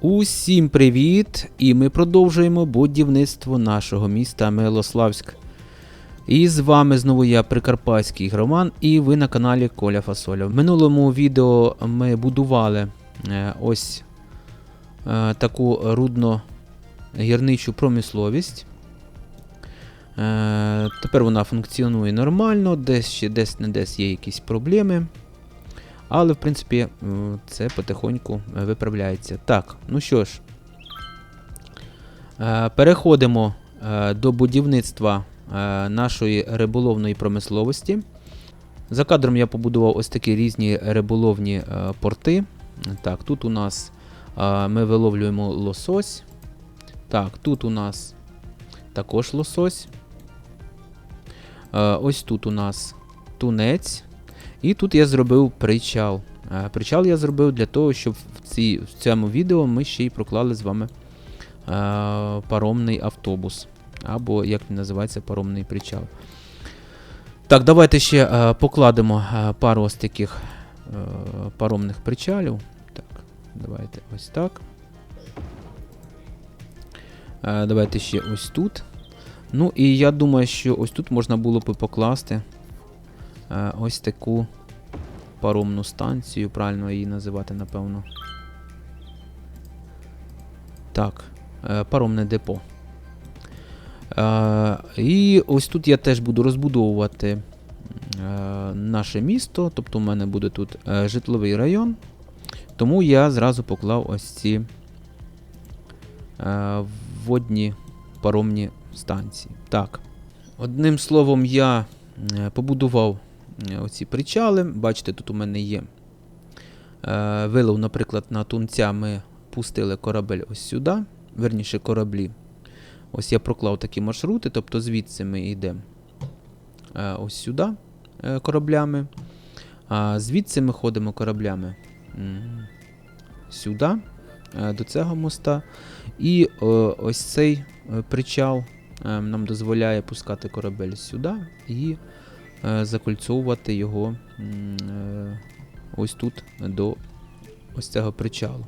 Усім привіт! І ми продовжуємо будівництво нашого міста Милославськ. І з вами знову я, Прикарпатський Громан, і ви на каналі Коля Фасоля. В минулому відео ми будували е, ось е, таку рудно-гірничу промисловість. Е, тепер вона функціонує нормально, десь ще десь не десь є якісь проблеми. Але, в принципі, це потихоньку е, виправляється. Так, ну що ж, е, переходимо е, до будівництва нашої риболовної промисловості. За кадром я побудував ось такі різні риболовні порти. Так, тут у нас ми виловлюємо лосось. Так, тут у нас також лосось. Ось тут у нас тунець. І тут я зробив причал. Е, Причал я зробив для того, щоб в, цій, в цьому відео ми ще й проклали з вами е, паромний автобус. Або, як він називається, паромний причал. Так, давайте ще е, покладемо пару ось таких паромних причалів. Так, давайте ось так. Давайте ще ось тут. Ну і я думаю, що ось тут можна було б покласти ось таку паромну станцію, правильно її називати, напевно. Так, е, паромне депо. Е, і ось тут я теж буду розбудовувати е, наше місто, тобто у мене буде тут е, житловий район. Тому я зразу поклав ось ці е, водні паромні станції. Так. Одним словом, я е, побудував е, оці причали. Бачите, тут у мене є е, вилов, наприклад, на тунця ми пустили корабель ось сюди, верніше кораблі. Ось я проклав такі маршрути, тобто звідси ми йдемо е, ось сюди е, кораблями. А звідси ми ходимо кораблями сюди, е, до цього моста. І е, ось цей е, причал е, нам дозволяє пускати корабель сюди е, закольцовувати його е, ось тут до ось цього причалу.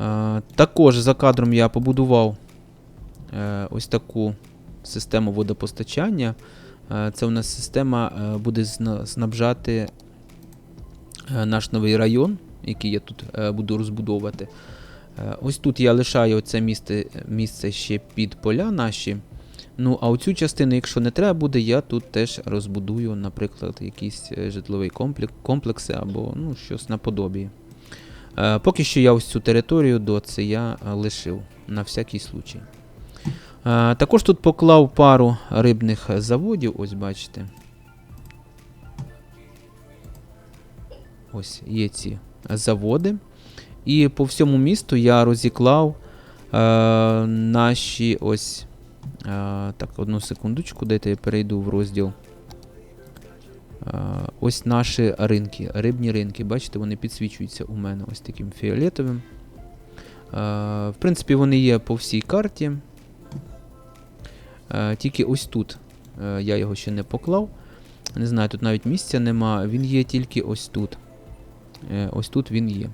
Е, також за кадром я побудував е, ось таку систему водопостачання. Е, Це у нас система е, буде снабжати е, наш новий район, який я тут е, буду розбудовувати. Е, Ось тут я лишаю це місце, місце ще під поля наші. Ну, а оцю частину, якщо не треба буде, я тут теж розбудую, наприклад, якийсь е, житловий комплекс, комплекси або ну, щось наподобі. Е, поки що я ось цю територію до це я е, лишив на всякий случай. Е, також тут поклав пару рибних заводів, ось бачите. Ось є ці заводи. І по всьому місту я розіклав е, наші ось. Е, так, одну секундочку, дайте я перейду в розділ. Е, ось наші ринки, рибні ринки. Бачите, вони підсвічуються у мене ось таким фіолетовим. Е, в принципі, вони є по всій карті. Тільки ось тут я його ще не поклав. Не знаю, тут навіть місця нема. Він є тільки ось тут. Ось тут він є.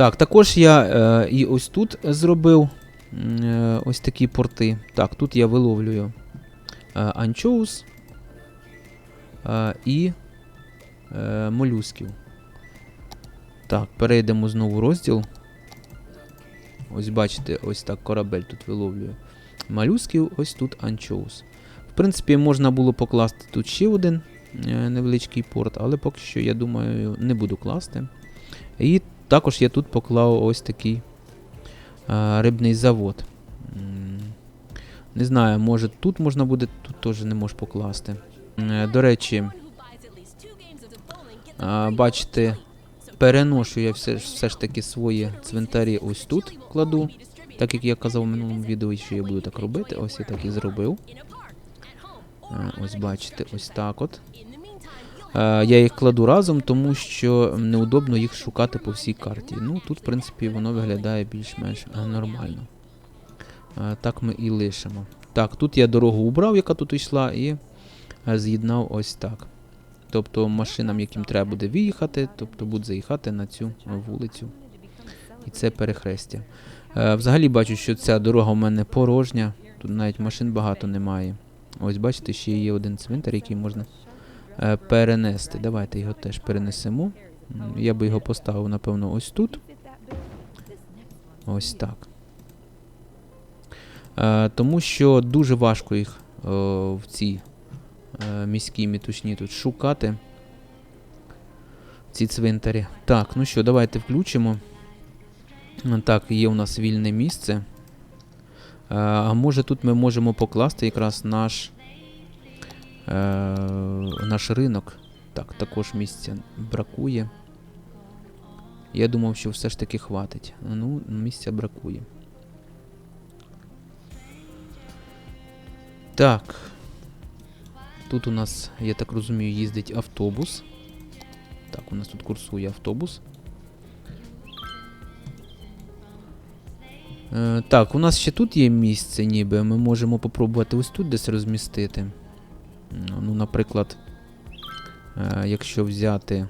Так, також я е, і ось тут зробив е, ось такі порти. Так, тут я виловлюю е, анчоус е, і е, молюсків. Так, перейдемо знову в розділ. Ось бачите, ось так корабель тут виловлює. Молюсків, ось тут анчоус. В принципі, можна було покласти тут ще один е, невеличкий порт, але поки що, я думаю, не буду класти. І також я тут поклав ось такий е, рибний завод. Не знаю, може тут можна буде, тут теж не можу покласти. Е, До речі, а, бачите, переношу я все, все ж таки свої цвинтарі ось тут кладу. Так як я казав в минулому відео, що я буду так робити, ось я так і зробив. Е, Ось бачите, ось так от. Е, Я їх кладу разом, тому що неудобно їх шукати по всій карті. Ну, тут, в принципі, воно виглядає більш-менш нормально. Е, Так ми і лишимо. Так, тут я дорогу убрав, яка тут йшла, і е, з'єднав ось так. Тобто машинам, яким треба буде виїхати, тобто будуть заїхати на цю вулицю. І це перехрестя. Взагалі бачу, що ця дорога у мене порожня. Тут навіть машин багато немає. Ось бачите, ще є один цвинтар, який можна перенести. Давайте його теж перенесемо. Я би його поставив, напевно, ось тут. Ось так. Е, тому що дуже важко їх е, в цій е, міській мітушні тут шукати. Ці цвинтарі. Так, ну що, давайте включимо. Е, Так, є у нас вільне місце. Е, А може тут ми можемо покласти якраз наш, е, наш ринок. Так, також місця бракує. Я думав, що все ж таки хватить. Ну, місця бракує. Так. Тут у нас, я так розумію, їздить автобус. Так, у нас тут курсує автобус. Е, так, у нас ще тут є місце, ніби. Ми можемо попробувати ось тут десь розмістити. Ну, наприклад, е, якщо взяти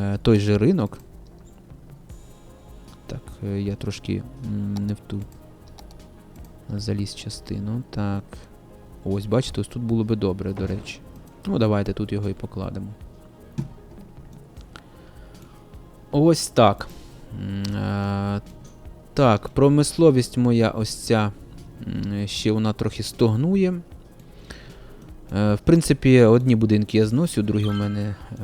е, той же ринок. Так, е, я трошки не в ту заліз частину. Так. Ось, бачите, ось тут було би добре, до речі. Ну, давайте тут його і покладемо. Ось так. Так, промисловість моя ось ця ще вона трохи стогнує. Е, В принципі, одні будинки я зносю, другі у мене е,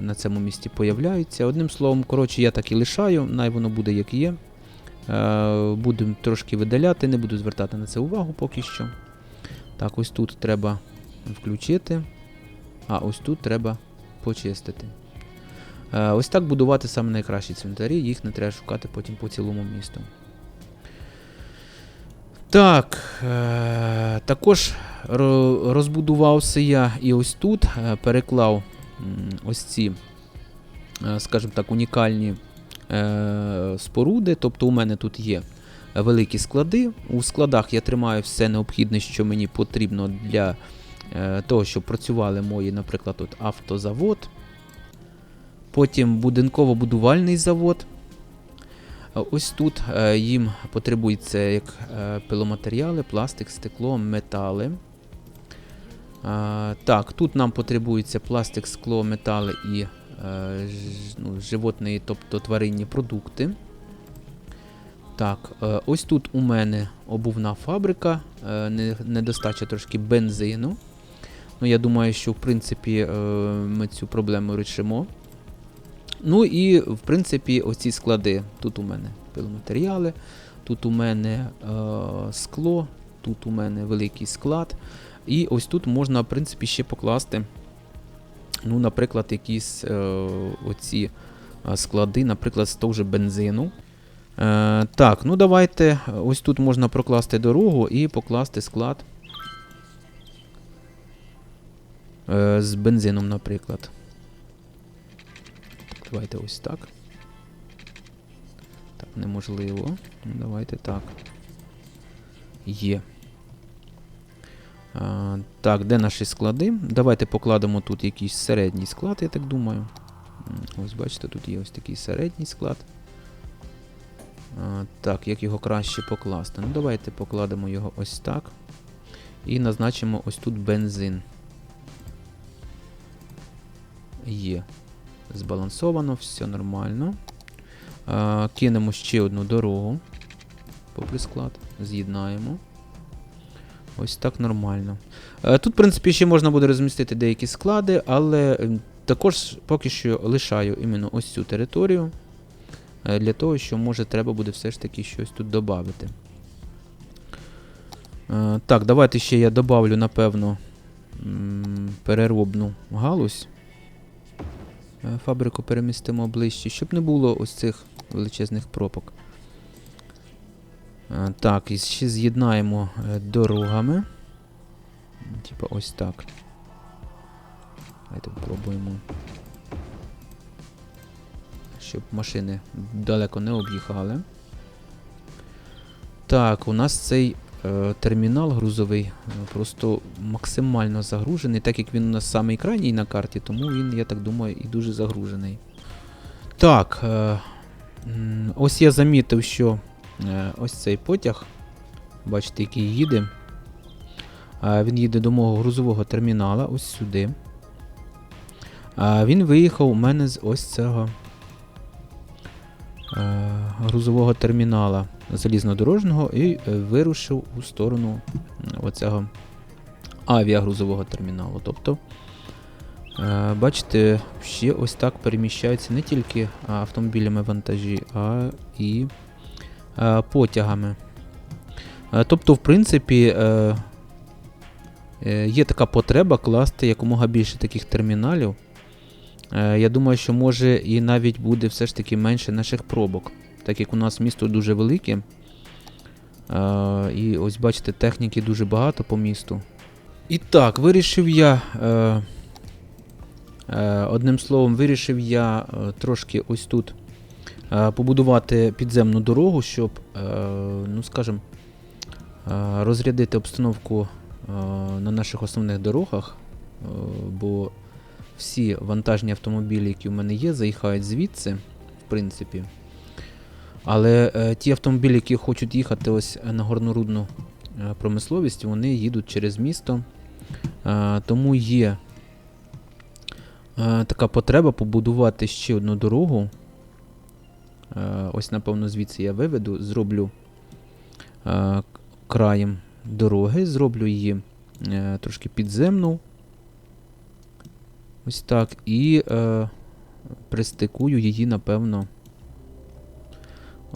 на цьому місці появляються. Одним словом, коротше, я так і лишаю, най воно буде як є. Е, Будемо трошки видаляти, не буду звертати на це увагу поки що. Так, ось тут треба включити, а ось тут треба почистити. Ось так будувати саме найкращі цвинтарі, їх не треба шукати потім по цілому місту. Так, е, також розбудувався я і ось тут, е, переклав ось ці, е, скажімо так, унікальні споруди. Тобто у мене тут є великі склади. У складах я тримаю все необхідне, що мені потрібно для того, щоб працювали мої, наприклад, тут автозавод. Потім будинково-будувальний завод. Е, Ось тут е, їм потребується як е, пиломатеріали, пластик, стекло, метали. Так, тут нам потребується пластик, скло, метали і ну, животні, тобто тваринні продукти. Так, ось тут у мене обувна фабрика, недостача трошки бензину. Ну, я думаю, що в принципі ми цю проблему рішимо. Ну і в принципі оці склади. Тут у мене пиломатеріали, тут у мене е, скло, тут у мене великий склад. І ось тут можна, в принципі, ще покласти, ну, наприклад, якісь е, оці е, склади, наприклад, з того же бензину. Е, так, ну давайте. Ось тут можна прокласти дорогу і покласти склад е, з бензином, наприклад. Давайте ось так. Так, неможливо. Давайте так. Є. А, так, де наші склади? Давайте покладемо тут якийсь середній склад, я так думаю. Ось бачите, тут є ось такий середній склад. А, так, як його краще покласти? Ну, давайте покладемо його ось так. І назначимо ось тут бензин. Є. Збалансовано, все нормально. А, кинемо ще одну дорогу. Попри склад. З'єднаємо. Ось так нормально. Е, Тут, в принципі, ще можна буде розмістити деякі склади, але також поки що лишаю іменно ось цю територію. е, Для того, що може треба буде все ж таки щось тут додати. Е, Так, давайте ще я добавлю, напевно, переробну галузь. Е, Фабрику перемістимо ближче, щоб не було ось цих величезних пропок. Е, Так, і ще з'єднаємо е, дорогами. Типа ось так. Давайте спробуємо. Щоб машини далеко не об'їхали. Так, у нас цей термінал грузовий е, просто максимально загружений, так як він у нас самий крайній на карті, тому він, я так думаю, і дуже загружений. Так, е, ось я замітив, що е, ось цей потяг, бачите, який їде. Е, Він їде до мого грузового термінала, ось сюди. Він виїхав у мене з ось цього е, грузового термінала залізнодорожного і е, вирушив у сторону оцього авіагрузового терміналу. Тобто, е, бачите, ще ось так переміщаються не тільки автомобілями вантажі, а і е, потягами. Тобто, в принципі, є така потреба класти якомога більше таких терміналів. Я думаю, що може і навіть буде все ж таки менше наших пробок, так як у нас місто дуже велике. Е, І ось бачите, техніки дуже багато по місту. І так, вирішив я. е, е, Одним словом, вирішив я е, трошки ось тут е, побудувати підземну дорогу, щоб, е, ну скажімо, е, розрядити обстановку е, на наших основних дорогах, е, бо всі вантажні автомобілі, які в мене є, заїхають звідси, в принципі. Але е, ті автомобілі, які хочуть їхати ось на горнорудну е, промисловість, вони їдуть через місто. Е, тому є е, така потреба побудувати ще одну дорогу. Е, ось, напевно, звідси я виведу, зроблю е, краєм дороги, зроблю її е, трошки підземну. Ось так. І е, пристикую її, напевно,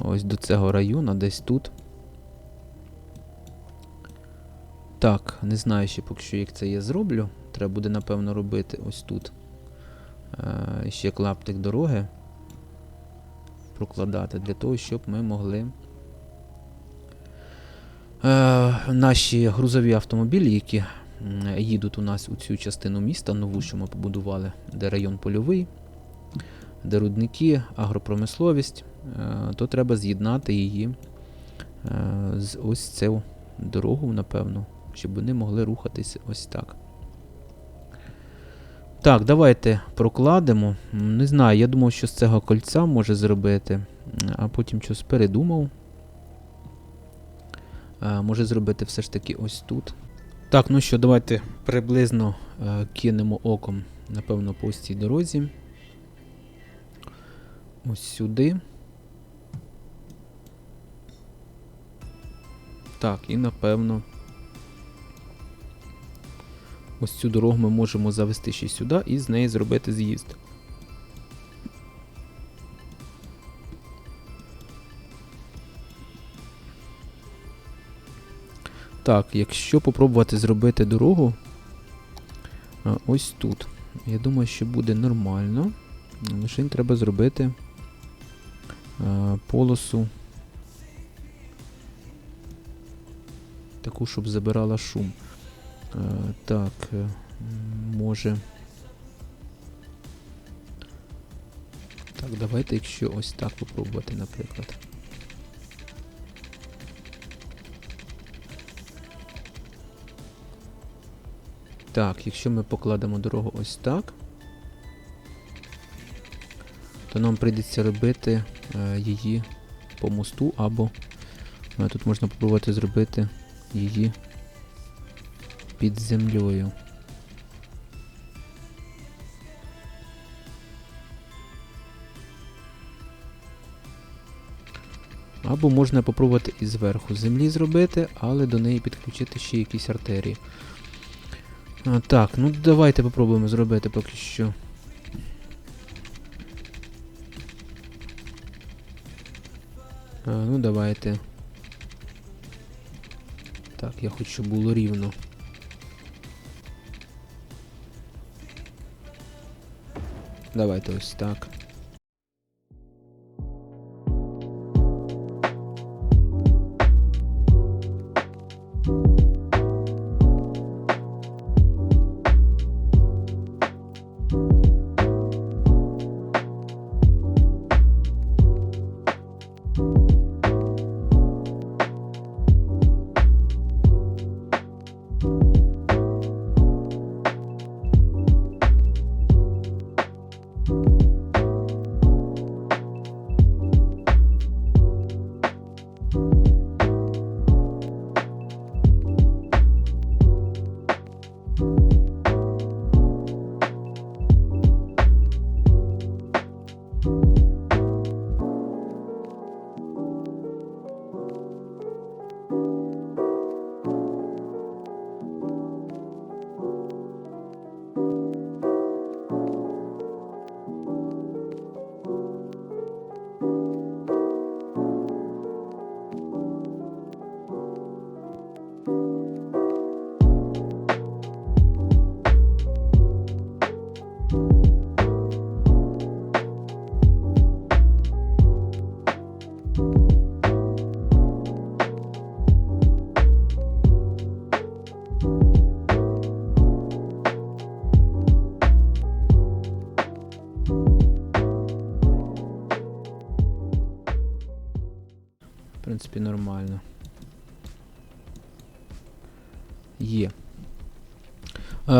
ось до цього району, десь тут. Так, не знаю ще поки що, як це я зроблю. Треба буде, напевно, робити ось тут. Е, ще клаптик дороги прокладати для того, щоб ми могли е, наші грузові автомобілі, які їдуть у нас у цю частину міста, нову, що ми побудували, де район польовий, де рудники, агропромисловість, то треба з'єднати її е, з ось цю дорогу, напевно, щоб вони могли рухатись ось так. Так, давайте прокладемо. Не знаю, я думав, що з цього кольця може зробити, а потім щось передумав. Е, може зробити все ж таки ось тут. Так, ну що, давайте приблизно е, кинемо оком, напевно, по ось цій дорозі. Ось сюди. Так, і напевно. Ось цю дорогу ми можемо завести ще сюди і з неї зробити з'їзд. Так, якщо попробувати зробити дорогу ось тут. Я думаю, що буде нормально. Лише треба зробити полосу таку, щоб забирала шум. Е, так, е, може. Так, давайте, якщо ось так попробувати, наприклад. Так, якщо ми покладемо дорогу ось так, то нам прийдеться робити е, її по мосту, або тут можна попробувати зробити її під землею. Або можна попробувати і зверху землі зробити, але до неї підключити ще якісь артерії. А, так, ну давайте попробуємо зробити поки що. А, ну давайте. Так, я хочу, щоб було рівно. Давайте ось так.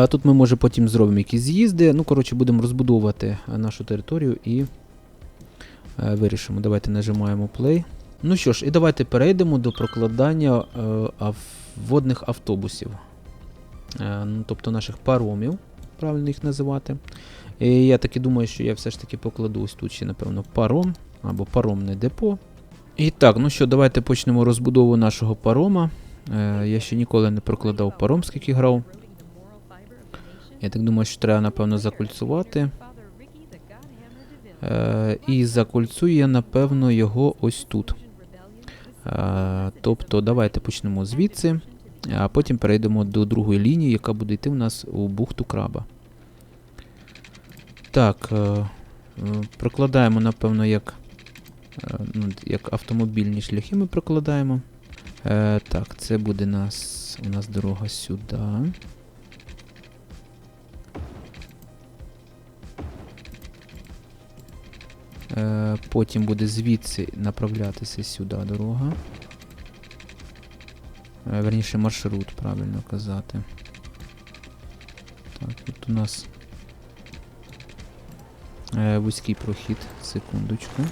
Тут ми може потім зробимо якісь з'їзди. Ну, коротше, будемо розбудовувати е, нашу територію і е, вирішимо. Давайте нажимаємо play. Ну що ж, і давайте перейдемо до прокладання е, водних автобусів. Ну, тобто наших паромів, правильно їх називати. І я таки думаю, що я все ж таки покладу ось тут ще, напевно, паром або паромне депо. І так, ну що, давайте почнемо розбудову нашого парома. Я ще ніколи не прокладав паром, скільки грав. Я так думаю, що треба, напевно, закольцувати. Е, і закольцую я, напевно, його ось тут. Е, тобто, давайте почнемо звідси, а потім перейдемо до другої лінії, яка буде йти у нас у бухту краба. Так, е, е, прокладаємо, напевно, як, е, ну, як автомобільні шляхи ми прокладаємо. Е, так, це буде нас, у нас дорога сюди. Потім буде звідси направлятися сюди дорога. Е, верніше маршрут, правильно казати. Так, тут у нас е, вузький прохід. Секундочку.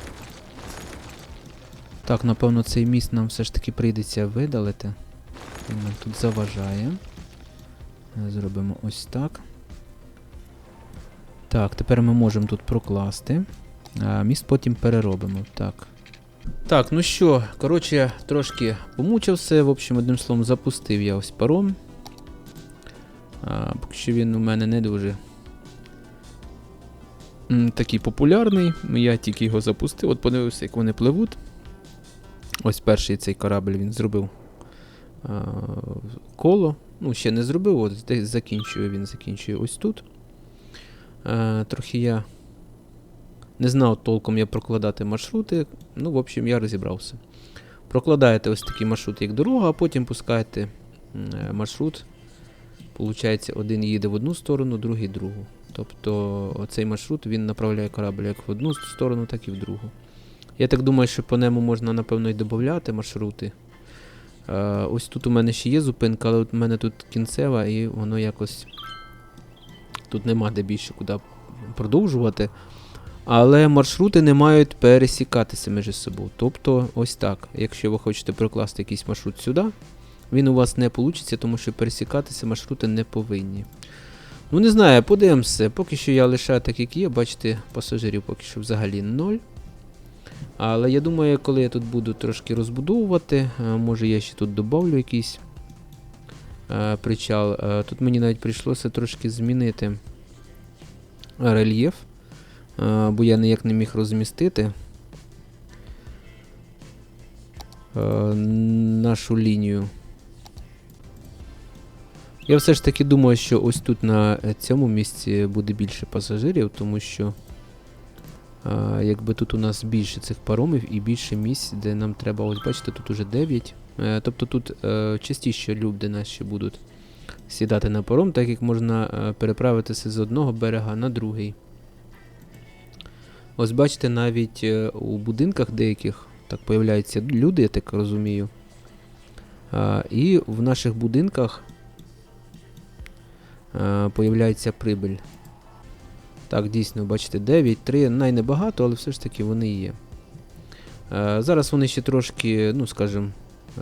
Так, напевно, цей міст нам все ж таки прийдеться видалити. Він нам тут заважає. Е, Зробимо ось так. Так, тепер ми можемо тут прокласти. А міст потім переробимо. Так. Так, ну що, коротше, трошки помучився. В общем, одним словом, запустив я ось паром. Поки що він у мене не дуже такий популярний. Я тільки його запустив. От подивився, як вони пливуть. Ось перший цей корабль він зробив а, коло. Ну, ще не зробив, от десь закінчує він закінчує ось тут. А, трохи я не знав толком я прокладати маршрути. Ну, в общем, я розібрався. Прокладаєте ось такий маршрут, як дорога, а потім пускаєте е, маршрут. Получається, один їде в одну сторону, другий в другу. Тобто цей маршрут він направляє корабль як в одну сторону, так і в другу. Я так думаю, що по ньому можна, напевно, і додати маршрути. Е, ось тут у мене ще є зупинка, але от у мене тут кінцева, і воно якось. Тут нема де більше куди продовжувати. Але маршрути не мають пересікатися між собою. Тобто, ось так. Якщо ви хочете прокласти якийсь маршрут сюди, він у вас не вийде, тому що пересікатися маршрути не повинні. Ну, не знаю, подивимося. Поки що я лишаю так, як є. Бачите, пасажирів поки що взагалі ноль. Але я думаю, коли я тут буду трошки розбудовувати, е, може я ще тут добавлю якийсь е, причал. Е, Тут мені навіть прийшлося трошки змінити рельєф. Е, бо я ніяк не міг розмістити е, нашу лінію. Я все ж таки думаю, що ось тут на цьому місці буде більше пасажирів, тому що е, якби тут у нас більше цих паромів і більше місць, де нам треба, ось бачите, тут уже 9. Е, тобто тут частіше люди наші будуть сідати на паром, так як можна переправитися з одного берега на другий. Ось бачите, навіть е, у будинках деяких так появляються люди, я так розумію. А, і в наших будинках а, появляється прибиль. Так, дійсно, бачите, 9, 3, най небагато, але все ж таки вони є. А, зараз вони ще трошки, ну скажімо,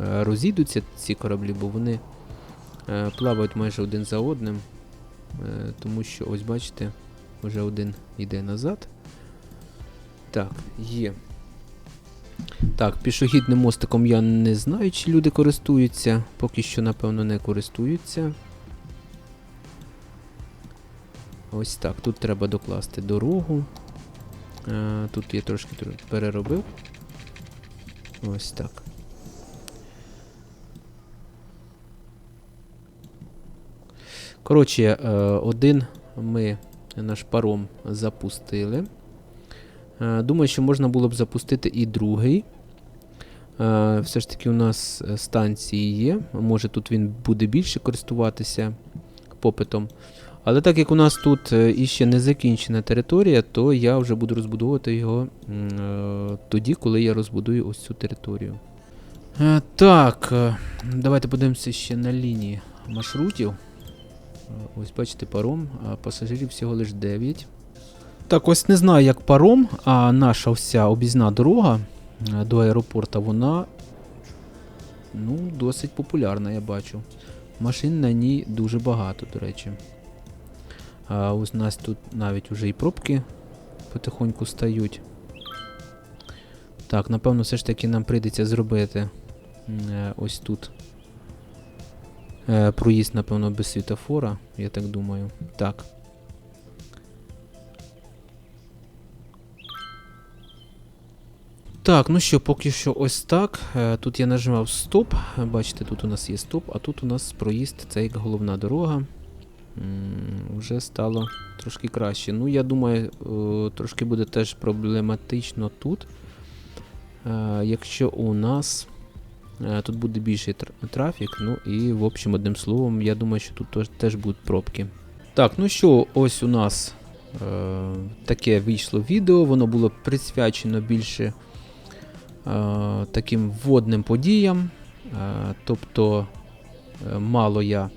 е, розійдуться, ці кораблі, бо вони е, плавають майже один за одним. Е, тому що, ось бачите, вже один йде назад. Так, є. Так, пішохідним мостиком я не знаю, чи люди користуються. Поки що, напевно, не користуються. Ось так. Тут треба докласти дорогу. Е, тут я трошки переробив. Ось так. Коротше, е, один ми наш паром запустили. Е, Думаю, що можна було б запустити і другий. Е, Все ж таки у нас е, станції є. Може тут він буде більше користуватися попитом. Але так як у нас тут іще не закінчена територія, то я вже буду розбудовувати його тоді, коли я розбудую ось цю територію. Так, давайте подивимося ще на лінії маршрутів. Ось бачите, паром, а пасажирів всього лише 9. Так, ось не знаю, як паром, а наша вся об'їзна дорога е, до аеропорта, вона ну, досить популярна, я бачу. Машин на ній дуже багато, до речі. А ось у нас тут навіть вже і пробки потихоньку стають. Так, напевно, все ж таки нам прийдеться зробити е, ось тут. Е, проїзд, напевно, без світофора, я так думаю. Так. Так, ну що, поки що ось так. Е, Тут я нажимав стоп. Бачите, тут у нас є стоп, а тут у нас проїзд, це як головна дорога. Вже стало трошки краще. Ну, я думаю, е, трошки буде теж проблематично тут. Е, Якщо у нас тут буде більший трафік, ну і в общем, одним словом, я думаю, що тут теж, будуть пробки. Так, ну що, ось у нас таке вийшло відео, воно було присвячено більше таким вводним подіям. Е, тобто е, мало я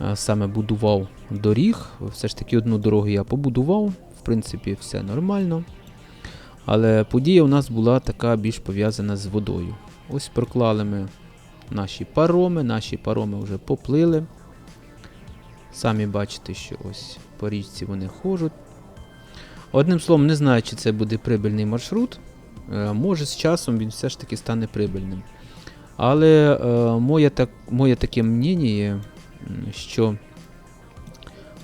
е, саме будував доріг. Все ж таки одну дорогу я побудував, в принципі, все нормально. Але подія у нас була така більш пов'язана з водою. Ось проклали ми наші пароми, наші пароми вже поплили. Самі бачите, що ось по річці вони ходжуть. Одним словом, не знаю, чи це буде прибильний маршрут. Е, може, з часом він все ж таки стане прибильним. Але е, моє, так, моє таке мнення, що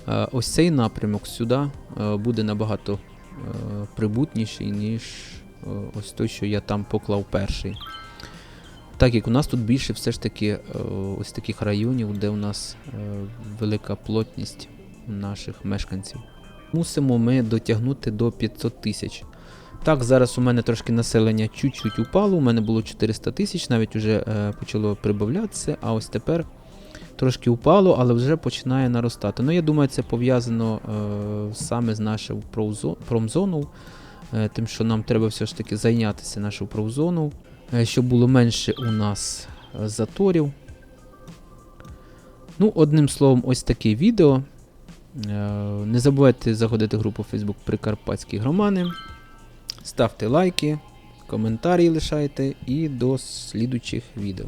е, ось цей напрямок сюди буде набагато прибутніший, ніж ось той, що я там поклав перший. Так як у нас тут більше все ж таки ось таких районів, де у нас велика плотність наших мешканців. Мусимо ми дотягнути до 500 тисяч. Так, зараз у мене трошки населення чуть-чуть упало. У мене було 400 тисяч, навіть вже е, почало прибавлятися, а ось тепер трошки упало, але вже починає наростати. Ну, я думаю, це пов'язано е, саме з нашою промзо- промзону, е, тим, що нам треба все ж таки зайнятися нашою промзону, е, щоб було менше у нас е, заторів. Ну, одним словом, ось таке відео. Е, Не забувайте заходити в групу Facebook Прикарпатські громани. Ставте лайки, коментарі лишайте і до слідучих відео.